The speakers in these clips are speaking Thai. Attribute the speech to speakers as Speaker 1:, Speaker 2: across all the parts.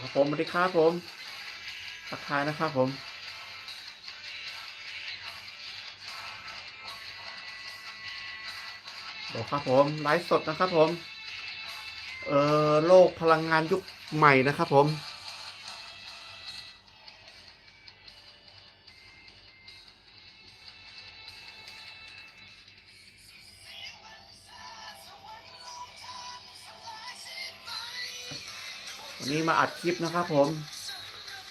Speaker 1: ครับผมสวัสดีครับผมทักทายนะครับผมบอกครับผมไลฟ์สดนะครับผม เอ่อโลกพลังงานยุคใหม่นะครับผม วันนี้มาอัดคลิปนะครับผม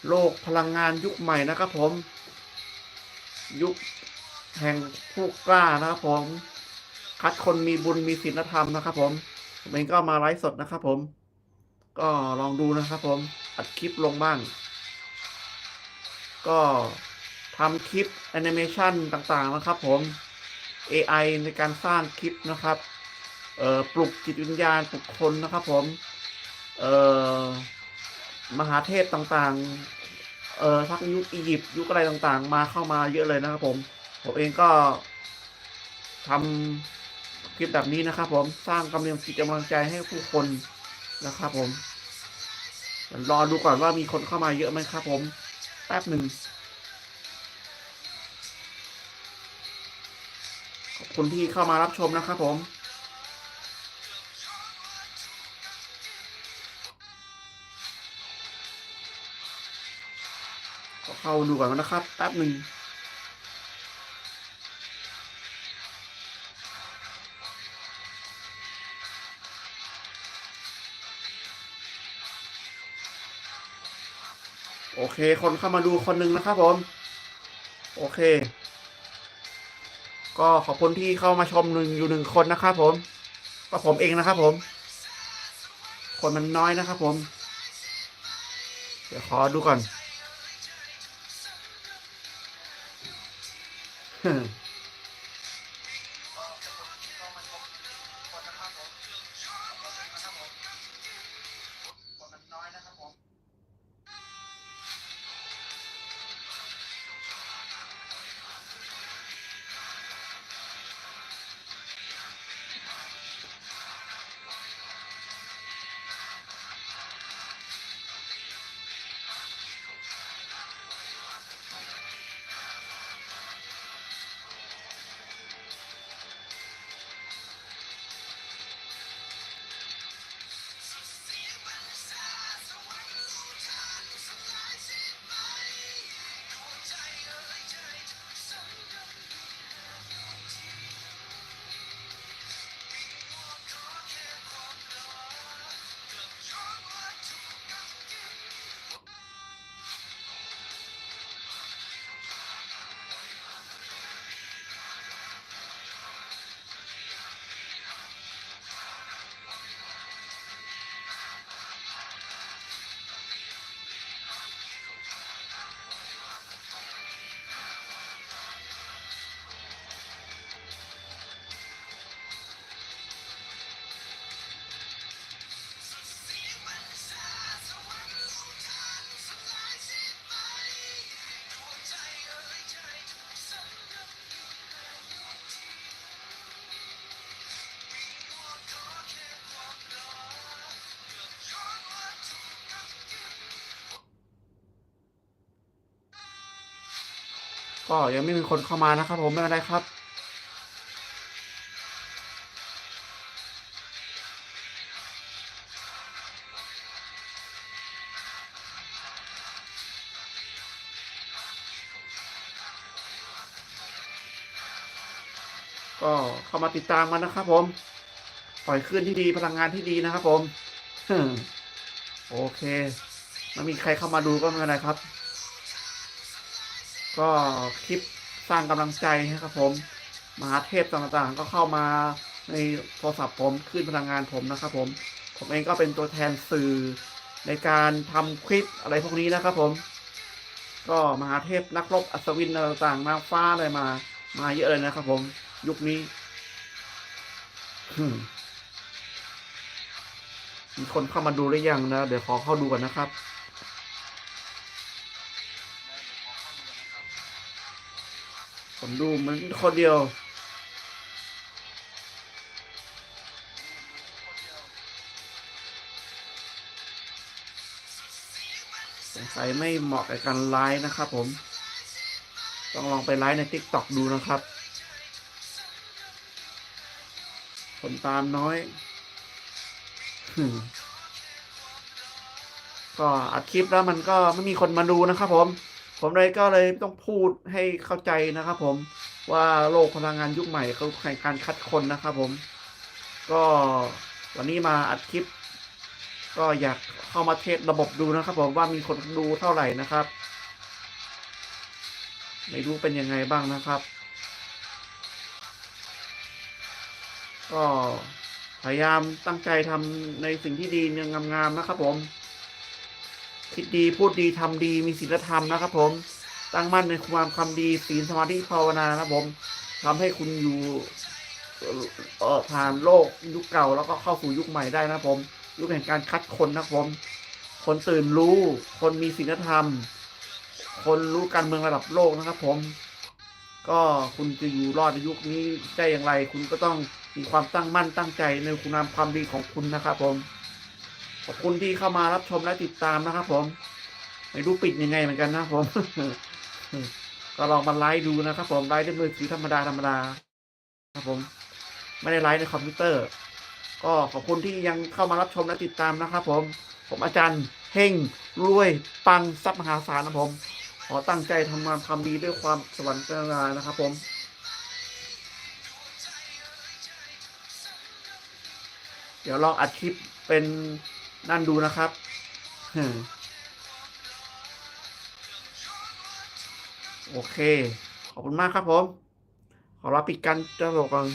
Speaker 1: โลกพลังงานยุคใหม่นะครับผม ยุคแห่งผู้กล้านะครับผม คัดคนมีบุญมีศีลธรรมนะครับผมผมเองก็มาไลฟ์สดนะครับผม ก็ลองดูนะครับผม อัดคลิปลงบ้าง ก็ทำคลิปแอนิเมชันต่างๆนะครับผม AI ในการสร้างคลิปนะครับ เอ่อ ปลุกจิตวิญญาณปลุกคนนะครับผม มหาเทพต่างๆ เอ่อทั้งยุคอียิปต์ยุคอะไรต่างๆ มาเข้ามาเยอะเลยนะครับผม ผมเองก็ทำคลิปแบบนี้นะครับผมสร้างกำลังจิตกำลังใจให้ผู้คนนะครับผมรอดูก่อนว่ามีคนเข้ามาเยอะไหมครับผมแป๊บหนึ่งขอบคุณที่เข้ามารับชมนะครับผม เข้าดูก่อนนะครับ แป๊บหนึ่งโอเค คนเข้ามาดูคนหนึ่งนะครับผม โอเค ก็ขอบคุณที่เข้ามาชมหนึ่งอยู่หนึ่งคนนะครับผม ก็ผมเองนะครับผม คนมันน้อยนะครับผม เดี๋ยวขอดูก่อน Hmm. ก็ยังไม่มีคนเข้ามานะครับ ผมไม่เป็นไรครับ ก็เข้ามาติดตามกันนะครับ ผมปล่อยขึ้นที่ดีพลังงานที่ดีนะครับ ผมโอเคไม่มีใครเข้ามาดูก็ไม่เป็นไรครับ ก็คลิปสร้างกำลังใจนะครับผม มหาเทพต่างๆ ก็เข้ามาในโทรศัพท์ผมขึ้นพลังงานผมนะครับผม ผมเองก็เป็นตัวแทนสื่อในการทำคลิปอะไรพวกนี้นะครับผม ก็มหาเทพนักรบอัศวินต่างๆนาฟ้าอะไรมา มาเยอะเลยนะครับผม ยุคนี้มีคนเข้ามาดูหรือยังนะ เดี๋ยวขอเข้าดูก่อนนะครับ ผมดูมันคนเดียว สงสัยไม่เหมาะกับการไลฟ์นะครับผม ต้องลองไปไลฟ์ใน t ิ k t o k ดูนะครับ คนตามน้อย ก็อัดคลิปแล้วมันก็ไม่มีคนมาดูนะครับผม ผมเลยก็เลยต้องพูดให้เข้าใจนะครับผมว่าโลกพลังงานยุคใหม่เขาแข่งการคัดคนนะครับผม ก็วันนี้มาอัดคลิป ก็อยากเข้ามาเทสระบบดูนะครับ ผมว่ามีคนดูเท่าไหร่นะครับ ไม่รู้เป็นยังไงบ้างนะครับ ก็พยายามตั้งใจทำในสิ่งที่ดีเนืองงามๆนะครับผม คิดดีพูดดีทำดีมีศีลธรรมนะครับ ผม ตั้งมั่นในความคำดีศีลสมาธิภาวนานะครับผมทำให้คุณอยู่เออผ่านโลกยุคเก่าแล้วก็เข้าสู่ยุคใหม่ได้นะครับผม ยุคแห่งการคัดคนนะครับผม คนตื่นรู้ คนมีศีลธรรม คนรู้การเมืองระดับโลกนะครับ ผม ก็คุณจะอยู่รอดในยุคนี้ได้อย่างไร คุณก็ต้องมีความตั้งมั่นตั้งใจในคุณงามความดีของคุณนะครับผม ขอบคุณที่เข้ามารับชมและติดตามนะครับ ผมไม่รู้ปิดยังไงเหมือนกันนะครับผมก็ลองมาไลฟ์ดูนะครับผมไลฟ์ด้วยมือถือธรรมดาธรรมดาครับผม ไม่ได้ไลฟ์ในคอมพิวเตอร์ ก็ขอบคุณที่ยังเข้ามารับชมและติดตามนะครับ ผม ผมอาจารย์เฮงรวยปังทรัพย์มหาศาลนะครับผม ขอตั้งใจทำงานความดีด้วยความสวรรค์กรานะครับ ผมเดี๋ยวลองอัดคลิปเป็น นั่นดูนะครับโอเค ขอบคุณมากครับผม ขอรับปิดการจะโลกก่อน